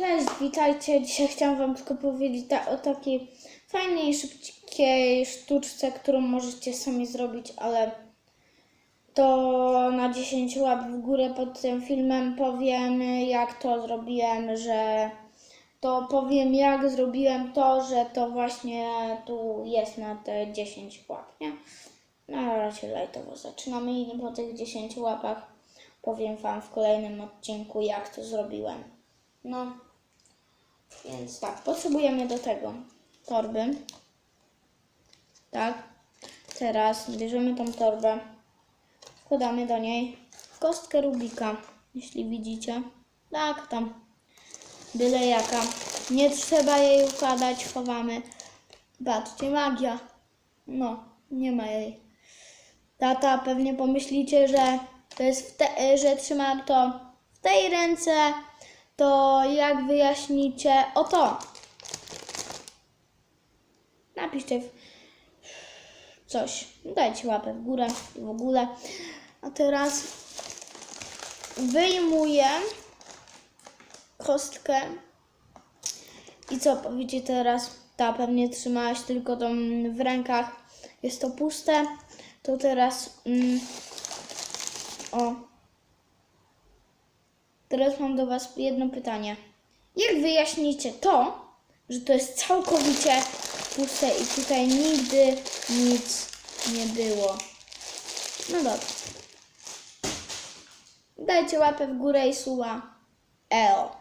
Cześć, witajcie. Dzisiaj chciałam Wam tylko powiedzieć o takiej fajnej, szybkiej sztuczce, którą możecie sami zrobić, ale to na 10 łap w górę pod tym filmem powiem, jak to zrobiłem, że to powiem, jak zrobiłem to, że to właśnie tu jest na te 10 łap, nie? Na razie lajtowo zaczynamy i po tych 10 łapach powiem Wam w kolejnym odcinku, jak to zrobiłem. No, więc tak, potrzebujemy do tego torby. Tak, teraz bierzemy tą torbę, wkładamy do niej kostkę Rubika, jeśli widzicie. Tak, tam, byle jaka. Nie trzeba jej układać, chowamy. Patrzcie, magia. No, nie ma jej. Tata, pewnie pomyślicie, że to jest że trzymam to w tej ręce, to jak wyjaśnicie o to? Napiszcie coś, dajcie łapę w górę i w ogóle. A teraz wyjmuję kostkę i co powiecie teraz? Ta pewnie trzymałaś tylko tą w rękach. Jest to puste. To teraz mm, o. Teraz mam do Was jedno pytanie. Jak wyjaśnicie to, że to jest całkowicie puste i tutaj nigdy nic nie było? No dobrze. Dajcie łapę w górę i suba. Eo.